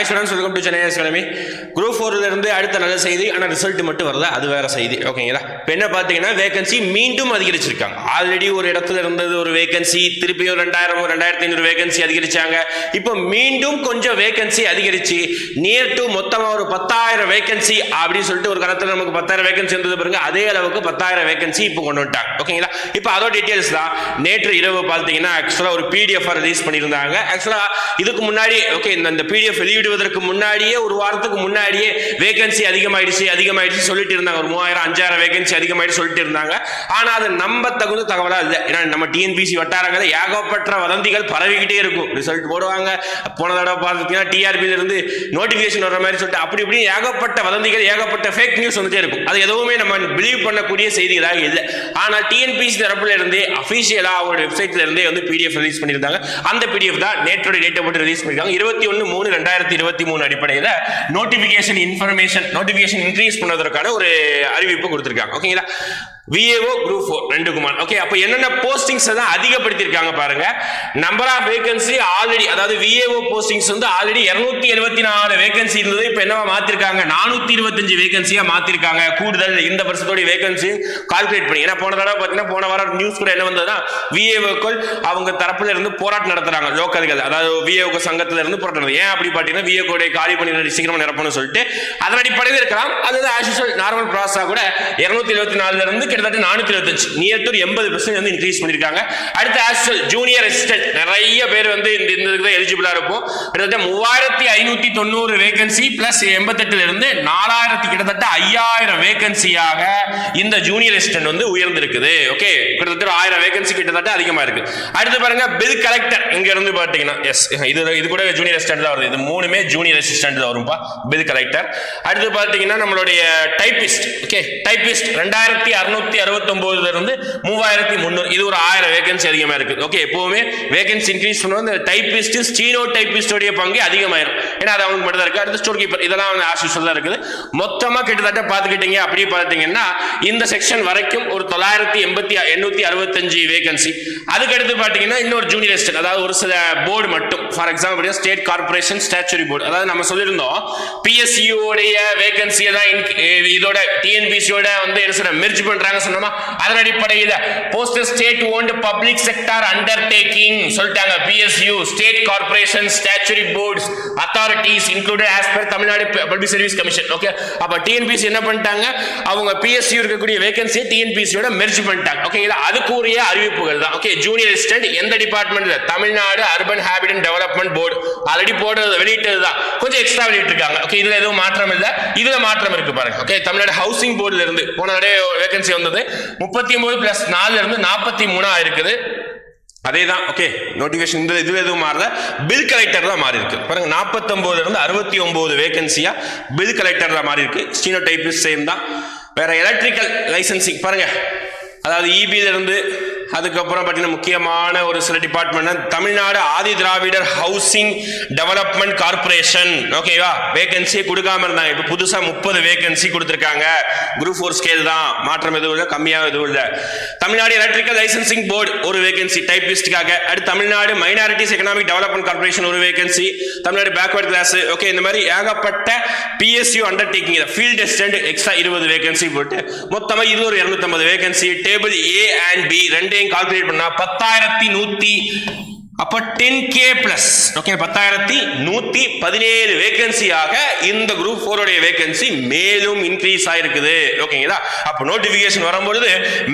Hi students welcome to Chennai academy group ஃபோர்ல இருந்து அடுத்த நல்ல செய்தி ஆனால் ரிசல்ட் மட்டும் வரல அது வேற செய்தி. ஓகேங்களா இப்போ என்ன பார்த்தீங்கன்னா வேகன்சி மீண்டும் அதிகரிச்சிருக்காங்க. ஆல்ரெடி ஒரு இடத்துல இருந்தது ஒரு வேகன்சி திருப்பியும் ரெண்டாயிரம் ரெண்டாயிரத்தி ஐநூறு வேகன்சி அதிகரிச்சாங்க. இப்போ மீண்டும் கொஞ்சம் வேகன்சி அதிகரிச்சு நியர் டு மொத்தமாக ஒரு பத்தாயிரம் வேகன்சி அப்படின்னு சொல்லிட்டு ஒரு காலத்தில் நமக்கு பத்தாயிரம் வேகன்சி இருந்தது பாருங்க அதே அளவுக்கு பத்தாயிரம் வேகன்சி இப்போ கொண்டு வந்துட்டாங்க. ஓகேங்களா இப்போ அதோட டீட்டெயில்ஸ் தான். நேற்று இரவு பார்த்தீங்கன்னா ஆக்சுவலாக ஒரு பிடிஎஃப் ரிலீஸ் பண்ணியிருந்தாங்க. ஆக்சுவலாக இதுக்கு முன்னாடி ஓகே இந்த பிடிஎஃப் வெளியீடு வெளியிடுவதற்கு முன்னாடியே ஒரு வாரத்துக்கு முன்னாடியே வேகன்சி அதிகமாயிடுச்சு அதிகமாயிடுச்சு சொல்லிட்டு இருந்தாங்க. ஒரு மூவாயிரம் அஞ்சாயிரம் வேகன்சி அதிகமாயிடுச்சு சொல்லிட்டு இருந்தாங்க. ஆனா அது நம்ப தகுந்த தகவலா இல்லை. ஏன்னா நம்ம டிஎன்பிசி வட்டாரங்கள் ஏகப்பட்ட வதந்திகள் பரவிக்கிட்டே இருக்கும். ரிசல்ட் போடுவாங்க. போன தடவை பார்த்தீங்கன்னா டிஆர்பியில இருந்து நோட்டிபிகேஷன் வர மாதிரி சொல்லிட்டு அப்படி இப்படி ஏகப்பட்ட வதந்திகள் ஏகப்பட்ட ஃபேக் நியூஸ் வந்துட்டே இருக்கும். அது எதுவுமே நம்ம பிலீவ் பண்ணக்கூடிய செய்திகளாக இல்லை. ஆனா டிஎன்பிசி தரப்புல இருந்தே அபிஷியலா அவங்களோட வெப்சைட்ல இருந்தே வந்து பிடிஎஃப் ரிலீஸ் பண்ணியிருந்தாங்க. அந்த பிடிஎஃப் தான் நேற்றோட டேட்டை போட்டு ரிலீஸ் பண்ணியிருக்காங்க. இருபத்தி ஒன்று மூணு ரெண்டாயிரத்தி இருபத்தி மூணு அடிப்படையில் நோட்டிபிகேஷன் இன்ஃபர்மேஷன் நோட்டிபிகேஷன் இன்க்ரீஸ் பண்ணுவதற்கான ஒரு அறிவிப்பு கொடுத்துருக்காங்க. ஓகேங்களா விஏஓ குரூப் ஃபோர் ரெண்டுக்குமான் ஓகே அப்போ என்னென்ன போஸ்டிங்ஸ் தான் அதிகப்படுத்தியிருக்காங்க பாருங்க. நம்பர் ஆஃப் வேகன்சி ஆல்ரெடி அதாவது விஏஓ போஸ்டிங்ஸ் வந்து ஆல்ரெடி இருநூத்தி எழுபத்தி நாலு வேகன்சி இருந்தது. இப்போ என்னவா மாத்திருக்காங்க? நானூத்தி இருபத்தஞ்சு வேகன்சியா மாத்திருக்காங்க. கூடுதல் இந்த வருஷத்தோட வேகன்சி கால்குலேட் பண்ணி. ஏன்னா போன தடவை பார்த்தீங்கன்னா போன வாரம் நியூஸ் கூட என்ன வந்ததுன்னா விஏஓக்கள் அவங்க தரப்புல இருந்து போராட்டம் நடத்துறாங்க லோக்கல்கள் அதாவது விஏஓ சங்கத்துல இருந்து போராட்டம் ஏன் அப்படி பார்த்தீங்கன்னா விஏஓடைய காலி பண்ணி சீக்கிரமா நிரப்பணும்னு சொல்லிட்டு அதன் அடிப்படையில் இருக்கலாம். அது ஆஸ் யூஸ்வல் நார்மல் ப்ராசஸாக கூட இருநூத்தி இருபத்தி நாலுல இருந்து கிட்டத்தட்ட நானூத்தி இருபத்தஞ்சு நியர் டு எண்பது பெர்சன்ட் வந்து இன்க்ரீஸ் பண்ணியிருக்காங்க அடுத்து ஆஸ் ஜூனியர் அசிஸ்டன்ட் நிறைய பேர் வந்து இந்த இந்த இதுக்கு எலிஜிபிளா இருக்கும் கிட்டத்தட்ட மூவாயிரத்தி ஐநூத்தி தொண்ணூறு வேகன்சி பிளஸ் எண்பத்தெட்டுல இருந்து நாலாயிரத்தி கிட்டத்தட்ட ஐயாயிரம் வேகன்சியாக இந்த ஜூனியர் அசிஸ்டன்ட் வந்து உயர்ந்திருக்குது. ஓகே கிட்டத்தட்ட ஆயிரம் வேகன்சி கிட்டத்தட்ட அதிகமா இருக்கு. அடுத்து பாருங்க பில் கலெக்டர் இங்க இருந்து பாத்தீங்கன்னா எஸ் இது இது கூட ஜூனியர் அசிஸ்டன்ட் தான் வருது. இது மூணுமே ஜூனியர் அசிஸ்டன்ட் தான் வரும்பா பில் கலெக்டர் அடுத்து பாத்தீங்கன்னா நம்மளுடைய டைபிஸ்ட் ஓகே டைபிஸ்ட் ரெண்டாயிரத்தி அறுநூத்தி அறுபத்தொம்போதுல இருந்து மூவாயிரத்தி முந்நூறு இது ஒரு ஆயிரம் வேகன்சி அதிகமாக இருக்குது ஓகே எப்பவுமே வேகன்சி இன்க்ரீஸ் பண்ணுவோம் இந்த டைப்பிஸ்ட் ஸ்டீனோ டைப்பிஸ்டோடைய பங்கு அதிகமாயிரும். ஏன்னா அது அவங்க மட்டும் தான் இருக்கு. அடுத்து ஸ்டோர் கீப்பர் இதெல்லாம் வந்து ஆஸ் தான் இருக்குது. மொத்தமாக கிட்டத்தட்ட பார்த்துக்கிட்டீங்க அப்படியே பார்த்தீங்கன்னா இந்த செக்ஷன் வரைக்கும் ஒரு தொள்ளாயிரத்தி எண்பத்தி எண்ணூற்றி அறுபத்தஞ்சு வேகன்சி அதுக்கடுத்து பார்த்தீங்கன்னா இன்னொரு ஜூனியர் அசிஸ்டன்ட் அதாவது ஒரு சில போர்டு மட்டும். For example state corporation statutory board அதாவது நம்ம சொல்லியிருந்தோம் பிஎஸ்சியோடைய வேகன்சியை தான் இதோட டிஎன்பிசியோட வந்து என்ன சொல்ற மெர்ஜ் பண்றாங்க சொன்னோமா? அதன் அடிப்படையில் post state owned public sector undertaking சொல்லிட்டாங்க PSU state corporation statutory boards authorities included as per Tamil Nadu public service commission okay அப்ப டிஎன்பிசி என்ன பண்ணிட்டாங்க? அவங்க பிஎஸ்சி இருக்கக்கூடிய வேகன்சியை டிஎன்பிசியோட மெர்ஜ் பண்ணிட்டாங்க ஓகேங்களா அதுக்குரிய அறிவிப்புகள் தான் ஓகே ஜூனியர் அசிஸ்டன்ட் எந்த டிபார்ட்மெண்ட்ல Tamil Nadu urban habitat and development board already போடுறது வெளியிட்டது தான். கொஞ்சம் எக்ஸ்ட்ரா வெளியிட்டிருக்காங்க ஓகே இதுல எதுவும் மாற்றம் இல்ல. இதுல மாற்றம் இருக்கு பாருங்க ஓகே தமிழ்நாடு ஹவுசிங் போர்டுல இருந்து போன வேகன்சி வந்தது. முப்பத்தி ஒன்பது பிளஸ் நாலுல இருந்து நாற்பத்தி மூணா இருக்குது அதே தான் ஓகே நோட்டிஃபிகேஷன் இந்த இது எதுவும் மாறல. பில் கலெக்டர் தான் மாறி இருக்கு பாருங்க நாற்பத்தொம்போதுல இருந்து அறுபத்தி ஒன்பது வேகன்சியா பில் கலெக்டர் தான் மாறி இருக்கு ஸ்டீனோ டைப்பிஸ் சேம் தான் வேற எலக்ட்ரிக்கல் லைசன்சிங் பாருங்க. அதாவது இபில இருந்து அதுக்கப்புறம் பார்த்தீங்கன்னா முக்கியமான ஒரு சில department Tamil Nadu Adi Dravidar housing development corporation ஓகேவா வேகன்சி கொடுக்காம இருந்தாங்க. இப்போ புதுசாக முப்பது வேகன்சி கொடுத்துருக்காங்க. குரூப் ஃபோர் ஸ்கேல் தான். மாற்றம் எதுவும் இல்லை கம்மியாக எதுவும் இல்லை. தமிழ்நாடு எலக்ட்ரிக்கல் லைசன்சிங் போர்டு ஒரு வேகன்சி டைபிஸ்டுக்காக அடுத்து Tamil Nadu minorities economic development corporation ஒரு vacancy Tamil Nadu backward class okay இந்த மாதிரி ஏகப்பட்ட PSU undertaking field assistant extra இருபது வேகன்சி போட்டு மொத்தமாக இது ஒரு இரநூத்தம்பது vacancy table A and B ரெண்டையும் கால்குலேட் பண்ணா பத்தாயிரத்தி நூத்தி அப்ப டென் கே பிளஸ் ஓகே பத்தாயிரத்தி நூத்தி பதினேழு வேகன்சியாக இந்த குரூப் ஃபோருடைய வேகன்சி மேலும் இன்க்ரீஸ் ஆயிருக்குது. ஓகேங்களா அப்போ நோட்டிபிகேஷன் வரும்பொழுது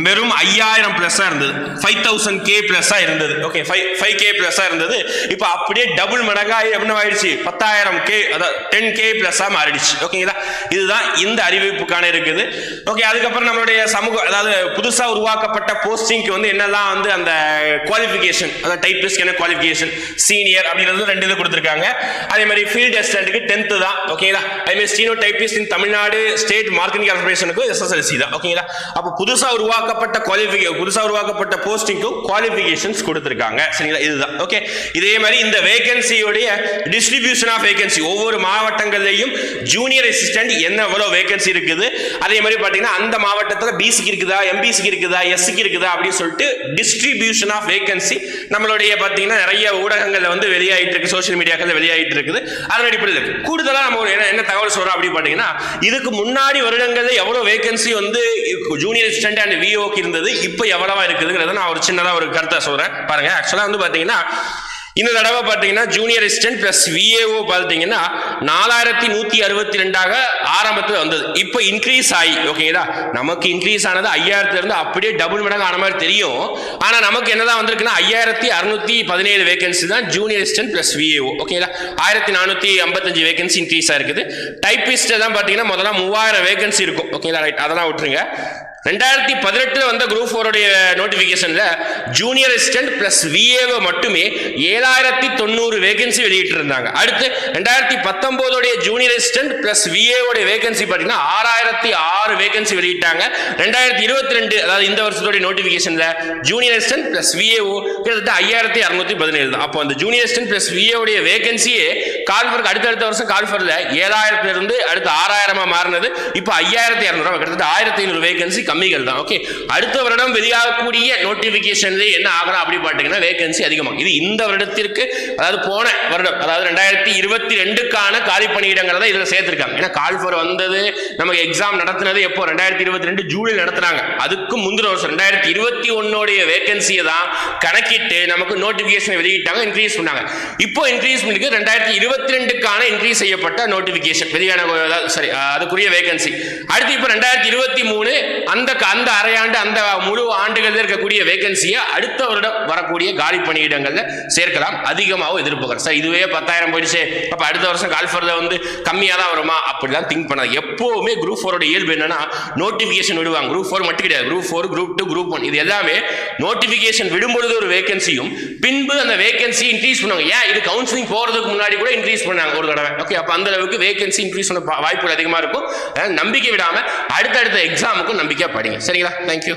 வெறும் ஐயாயிரம் பிளஸ்ஸா இருந்தது. ஃபைவ் தௌசண்ட் கே ப்ளஸ்ஸாக இருந்தது. ஓகே ஃபைவ் ஃபைவ் கே ப்ளஸ்ஸாக இருந்தது. இப்போ அப்படியே டபுள் மடங்கா என்ன ஆயிடுச்சு? பத்தாயிரம் கே அதாவது டென் கே பிளஸ்ஸா மாறிடுச்சு. ஓகேங்களா இதுதான் இந்த அறிவிப்புக்கான இருக்குது. ஓகே அதுக்கப்புறம் நம்மளுடைய சமூக அதாவது புதுசா உருவாக்கப்பட்ட போஸ்டிங்க்கு வந்து என்னெல்லாம் வந்து அந்த குவாலிஃபிகேஷன் அதாவது டைப்பிஸ்ட் என்ன குவாலிஃபிகேஷன் சீனியர் அப்படின்றது ரெண்டு இது கொடுத்துருக்காங்க. அதே மாதிரி ஃபீல்ட் அசிஸ்டன்ட்டுக்கு டென்த்து தான். ஓகேங்களா அதே மாதிரி steno typist in Tamil Nadu state marketing கார்பரேஷனுக்கு SSLC தான் ஓகேங்களா அப்போ புதுசா உருவாக்கப்பட்ட குவாலிஃபிகே புதுசா உருவாக்கப்பட்ட போஸ்டிங்க்கும் குவாலிஃபிகேஷன்ஸ் கொடுத்துருக்காங்க. சரிங்களா? இதுதான். ஓகே இதே மாதிரி இந்த வேகன்சியோடைய டிஸ்ட்ரிபியூஷன் ஆஃப் வேகன்சி ஒவ்வொரு மாவட்டங்கள்லையும் ஜூனியர் அசிஸ்டன்ட் என்ன எவ்வளோ வேகன்சி இருக்குது? அதே மாதிரி பார்த்தீங்கன்னா அந்த மாவட்டத்தில் பிசிக்கு இருக்குதா எம்பிசிக்கு இருக்குதா எஸ்சிக்கு இருக்குதா அப்படின்னு சொல்லிட்டு டிஸ்ட்ரிபியூஷன் ஆஃப் வேகன்சி நம்மளுடைய பார்த்தீங்கன்னா பார்த்தீங்கன்னா நிறைய ஊடகங்களில் வந்து வெளியாகிட்டு இருக்கு சோஷியல் மீடியாக்கள் வெளியாயிட்டு இருக்குது. அதன் அடிப்படையில் இருக்குது கூடுதலாக நம்ம ஒரு என்ன என்ன தகவல் சொல்கிறோம் அப்படின்னு பார்த்தீங்கன்னா இதுக்கு முன்னாடி வருடங்களில் எவ்வளோ வேகன்சி வந்து ஜூனியர் அசிஸ்டன்ட் அண்ட் விஓக்கு இருந்தது இப்போ எவ்வளவா இருக்குதுங்கிறத நான் ஒரு சின்னதாக ஒரு கருத்தை சொல்கிறேன் பாருங்கள் ஆக்சுவலாக வந்து பார்த்தீங்கன்னா இந்த தடவை பார்த்தீங்கன்னா ஜூனியர் அசிஸ்டன்ட் பிளஸ் விஏஓ பார்த்தீங்கன்னா நாலாயிரத்தி நூற்றி அறுபத்தி ரெண்டாக ஆரம்பத்தில் வந்தது. இப்போ இன்க்ரீஸ் ஆகி ஓகேங்களா நமக்கு இன்க்ரீஸ் ஆனது ஐயாயிரத்துலேருந்து அப்படியே டபுள் மடங்கு ஆன மாதிரி தெரியும். ஆனால் நமக்கு என்னதான் வந்திருக்குன்னா ஐயாயிரத்தி அறுநூத்தி பதினேழு வேகன்சி தான் ஜூனியர் அசிஸ்டன்ட் பிளஸ் விஏஓ ஓகேங்களா ஆயிரத்தி நானூற்றி ஐம்பத்தஞ்சு வேகன்சி இன்க்ரீஸ் ஆயிருக்குது. டைப்பிஸ்ட் தான் பார்த்தீங்கன்னா முதல்ல மூவாயிரம் வேகன்சி இருக்கும் ஓகேங்களா ரைட் அதெல்லாம் விட்டுருங்க. ரெண்டாயிரத்தி பதினெட்டில் வந்த குரூப் ஃபோருடைய நோட்டிஃபிகேஷனில் ஜூனியர் அசிஸ்டன்ட் ப்ளஸ் விஏஓ மட்டுமே ஏழாயிரத்தி தொண்ணூறு வேகன்சி வெளியிட்டு இருந்தாங்க அடுத்து ரெண்டாயிரத்தி பத்தொம்போதோடைய ஜூனியர் அசிஸ்டன்ட் ப்ளஸ் விஏஓடைய வேகன்சி பார்த்தீங்கன்னா ஆறாயிரத்தி ஆறு வேகன்சி வெளியிட்டாங்க. ரெண்டாயிரத்தி இருபத்தி ரெண்டு அதாவது இந்த வருஷத்தோடைய நோட்டிஃபிகேஷனில் ஜூனியர் அசிஸ்டன்ட் ப்ளஸ் விஏஓ கிட்டத்தட்ட ஐயாயிரத்தி அறுநூத்தி பதினேழு தான். அப்போ அந்த ஜூனியர் அசிஸ்டன்ட் ப்ளஸ் விஏஓடைய வேகன்சியே கால்ஃபருக்கு அடுத்தடுத்த வருஷம் கால்ஃபரில் ஏழாயிரத்துலேருந்து அடுத்து ஆறாயிரமா மாறினது. இப்போ ஐயாயிரத்தி இரநூறுவா கிட்டத்தட்ட ஆயிரத்தி ஐநூறு வேகன்சி கம்மிகள் தான். ஓகே அடுத்த வருடம் வெளியாகக்கூடிய நோட்டிபிகேஷன்ல என்ன ஆகலாம் அப்படி பார்த்தீங்கன்னா வேகன்சி அதிகமாகும். இது இந்த வருடத்திற்கு அதாவது போன வருடம் அதாவது ரெண்டாயிரத்தி இருபத்தி ரெண்டுக்கான காலி பணியிடங்களை தான் இதில் சேர்த்திருக்காங்க. ஏன்னா கால்ஃபர் வந்தது நமக்கு எக்ஸாம் நடத்தினது எப்போ? ரெண்டாயிரத்தி இருபத்தி ரெண்டு ஜூலை நடத்துனாங்க. அதுக்கு முந்தின வருஷம் ரெண்டாயிரத்தி இருபத்தி ஒன்னோடைய வேகன்சியை தான் கணக்கிட்டு நமக்கு நோட்டிபிகேஷன் வெளியிட்டாங்க இன்க்ரீஸ் பண்ணாங்க. இப்போ இன்க்ரீஸ் பண்ணிருக்கு ரெண்டாயிரத்தி இருபத்தி ரெண்டுக்கான இன்க்ரீஸ் செய்யப்பட்ட நோட்டிபிகேஷன் வெளியான அதாவது சரி அதுக்குரிய வேகன்சி அடுத்து இப்போ ரெண்டாயிரத்தி இருபத்தி மூணு அந்த அந்த அரையாண்டு அந்த முழு ஆண்டுகளில் இருக்கக்கூடிய வேகன்சியை அடுத்த வருடம் வரக்கூடிய காலி பணியிடங்களில் சேர்க்கலாம். அதிகமாகவும் எதிர்பார்க்குறேன் சார் இதுவே பத்தாயிரம் போயிடுச்சு. அப்போ அடுத்த வருஷம் கால்ஃபரில் வந்து கம்மியாக தான் வருமா? அப்படிலாம் திங்க் பண்ணாது. எப்போவுமே குரூப் ஃபோரோட இயல்பு என்னன்னா நோட்டிஃபிகேஷன் விடுவாங்க. குரூப் ஃபோர் மட்டும் கிடையாது. Group four group two group one இது எல்லாமே நோட்டிஃபிகேஷன் விடும்பொழுது ஒரு வேகன்சியும் பின்பு அந்த வேகன்சி இன்க்ரீஸ் பண்ணுவாங்க. ஏன்? இது கவுன்சிலிங் போகிறதுக்கு முன்னாடி கூட இன்க்ரீஸ் பண்ணாங்க ஒரு தடவை. ஓகே அப்போ அந்த அளவுக்கு வேகன்சி இன்க்ரீஸ் பண்ண வாய்ப்புகள் அதிகமாக இருக்கும். நம்பிக்கை விடாமல் அடுத்தடுத்த எக்ஸாமுக்கும் நம்பிக்கை படிங்க. சரிங்களா? தேங்க்யூ